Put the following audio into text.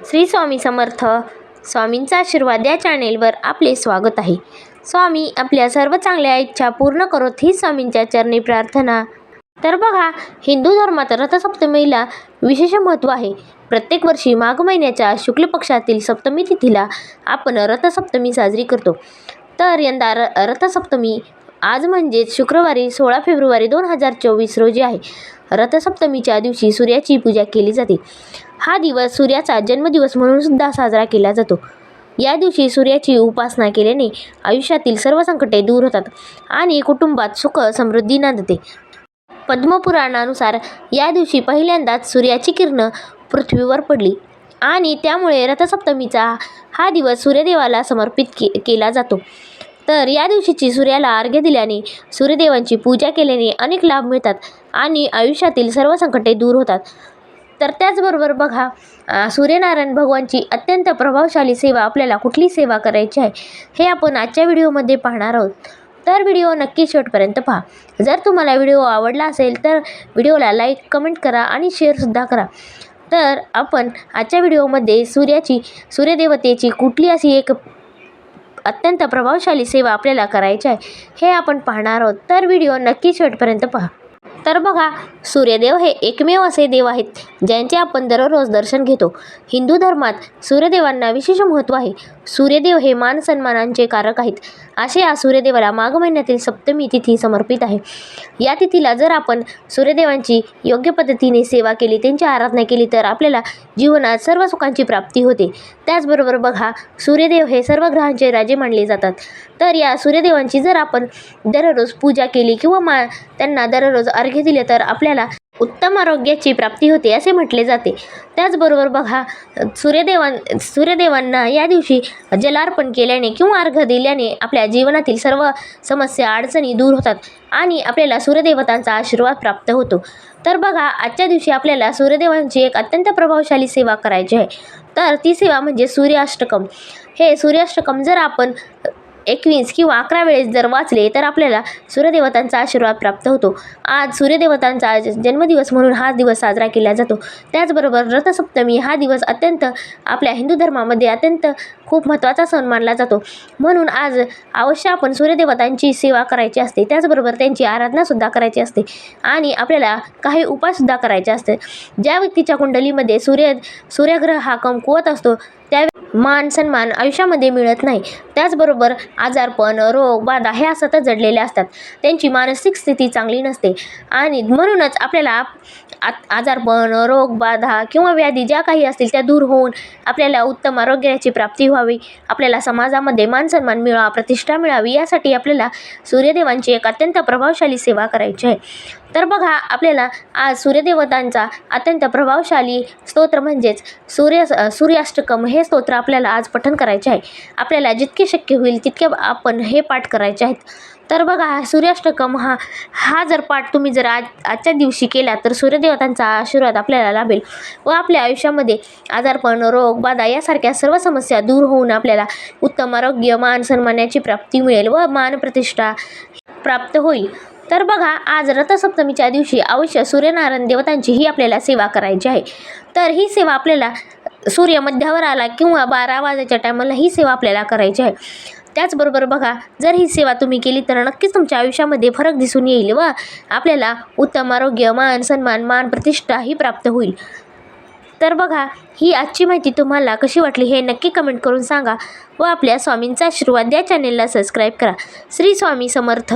श्री स्वामी समर्थ. स्वामींचा आशीर्वाद या चॅनेलवर आपले स्वागत आहे. स्वामी आपल्या सर्व चांगल्या इच्छा पूर्ण करोत ही स्वामींच्या चरणी प्रार्थना. तर बघा हिंदू धर्मात रथसप्तमीला विशेष महत्त्व आहे. प्रत्येक वर्षी माघ महिन्याच्या शुक्ल पक्षातील सप्तमी तिथीला आपण रथसप्तमी साजरी करतो. तर यंदा र रथसप्तमी आज म्हणजेच शुक्रवारी सोळा फेब्रुवारी दोन हजार चोवीस रोजी आहे. रथसप्तमीच्या दिवशी सूर्याची पूजा केली जाते. हा दिवस सूर्याचा जन्मदिवस म्हणून सुद्धा साजरा केला जातो. या दिवशी सूर्याची उपासना केल्याने आयुष्यातील सर्व संकटे दूर होतात आणि कुटुंबात सुख समृद्धी नांदते. पद्मपुराणानुसार या दिवशी पहिल्यांदाच सूर्याची किरणं पृथ्वीवर पडली आणि त्यामुळे रथसप्तमीचा हा दिवस सूर्यदेवाला समर्पित के केला जातो. तर या दिवशीची सूर्याला अर्घ्य दिल्याने सूर्यदेवांची पूजा केल्याने अनेक लाभ मिळतात आणि आयुष्यातील सर्व संकटे दूर होतात. तर त्याचबरोबर बघा सूर्यनारायण भगवानची अत्यंत प्रभावशाली सेवा आपल्याला कुठली सेवा करायची आहे हे आपण आजच्या व्हिडिओमध्ये पाहणार आहोत. तर व्हिडिओ नक्की शेवटपर्यंत पहा. जर तुम्हाला व्हिडिओ आवडला असेल तर व्हिडिओला लाईक कमेंट करा आणि शेअरसुद्धा करा. तर आपण आजच्या व्हिडिओमध्ये सूर्याची सूर्यदेवतेची कुठली अशी एक अत्यंत प्रभावशाली सेवा आपल्याला करायची आहे हे आपण पाहणार आहोत. तर व्हिडिओ नक्की शेवटपर्यंत पहा. तर बघा सूर्यदेव हे एकमेव असे देव आहेत ज्यांचे आपण दररोज दर्शन घेतो. हिंदू धर्मात सूर्यदेवांना विशेष महत्त्व आहे. सूर्यदेव हे मान सन्मानांचे कारक आहेत. असे या सूर्यदेवाला माघ महिन्यातील सप्तमी तिथी समर्पित आहे. या तिथीला जर आपण सूर्यदेवांची योग्य पद्धतीने सेवा केली त्यांची आराधना केली तर आपल्याला जीवनात सर्व सुखांची प्राप्ती होते. त्याचबरोबर बघा सूर्यदेव हे सर्व ग्रहांचे राजे मानले जातात. तर या सूर्यदेवांची जर आपण दररोज पूजा केली किंवा मा त्यांना दररोज अर्घ्य दिले तर आपल्याला उत्तम आरोग्याची प्राप्ती होते असे म्हटले जाते. त्याचबरोबर बघा सूर्यदेवां सूर्यदेवांना या दिवशी जलार्पण केल्याने किंवा अर्घ्य दिल्याने आपल्या जीवनातील सर्व समस्या अडचणी दूर होतात आणि आपल्याला सूर्यदेवतांचा आशीर्वाद प्राप्त होतो. तर बघा आजच्या दिवशी आपल्याला सूर्यदेवांची एक अत्यंत प्रभावशाली सेवा करायची आहे. तर ती सेवा म्हणजे सूर्याष्टकम. हे सूर्याष्टकम जर आपण एकवीस किंवा अकरा वेळेस जर वाचले तर आपल्याला सूर्यदेवतांचा आशीर्वाद प्राप्त होतो. आज सूर्यदेवतांचा जन्मदिवस म्हणून हा दिवस साजरा केला जातो. त्याचबरोबर रथसप्तमी हा दिवस अत्यंत आपल्या हिंदू धर्मामध्ये अत्यंत खूप महत्त्वाचा सण मानला जातो. म्हणून आज अवश्य आपण सूर्यदेवतांची सेवा करायची असते. त्याचबरोबर त्यांची आराधनासुद्धा करायची असते. आणि आपल्याला काही उपायसुद्धा करायचे असते. ज्या व्यक्तीच्या कुंडलीमध्ये सूर्य सूर्यग्रह हा कमकुवत असतो त्या मान सन्मान आयुष्यामध्ये मिळत नाही. त्याचबरोबर आजारपण रोग बाधा ह्या सतत जडलेले असतात. त्यांची मानसिक स्थिती चांगली नसते. आणि म्हणूनच आपल्याला आजारपण रोग बाधा किंवा व्याधी ज्या काही असतील त्या दूर होऊन आपल्याला उत्तम आरोग्याची प्राप्ती व्हावी. आपल्याला समाजामध्ये मान सन्मान मिळावा प्रतिष्ठा मिळावी यासाठी आपल्याला सूर्यदेवांची एक अत्यंत प्रभावशाली सेवा करायची आहे. तर बघा आपल्याला आज सूर्यदेवतांचा अत्यंत प्रभावशाली स्तोत्र म्हणजेच सूर्य सूर्याष्टकम हे स्तोत्र आपल्याला आज पठन करायचे आहे. आपल्याला जितके शक्य होईल तितके आपण हे पाठ करायचे आहेत. तर बघा हा सूर्याष्टकम हा हा जर पाठ तुम्ही जर आज आजच्या दिवशी केला तर सूर्यदेवतांचा आशीर्वाद आपल्याला लाभेल व आपल्या आयुष्यामध्ये आजारपण रोग बाधा यासारख्या सर्व समस्या दूर होऊन आपल्याला उत्तम आरोग्य मान सन्मानाची प्राप्ती मिळेल व मान प्रतिष्ठा प्राप्त होईल. तर बघा आज रथसप्तमीच्या दिवशी अवश्य सूर्यनारायण देवतांची ही आपल्याला सेवा करायची आहे. तर ही सेवा आपल्याला सूर्य मध्यावर आला किंवा बारा वाजायच्या टायमाला ही सेवा आपल्याला करायची आहे. त्याचबरोबर बघा जर ही सेवा तुम्ही केली तर नक्कीच तुमच्या आयुष्यामध्ये फरक दिसून येईल व आपल्याला उत्तम आरोग्य मान सन्मान मान प्रतिष्ठा ही प्राप्त होईल. तर बघा ही आजची माहिती तुम्हाला कशी वाटली हे नक्की कमेंट करून सांगा व आपल्या स्वामींचा आशीर्वाद या चॅनेलला सबस्क्राईब करा. श्री स्वामी समर्थ.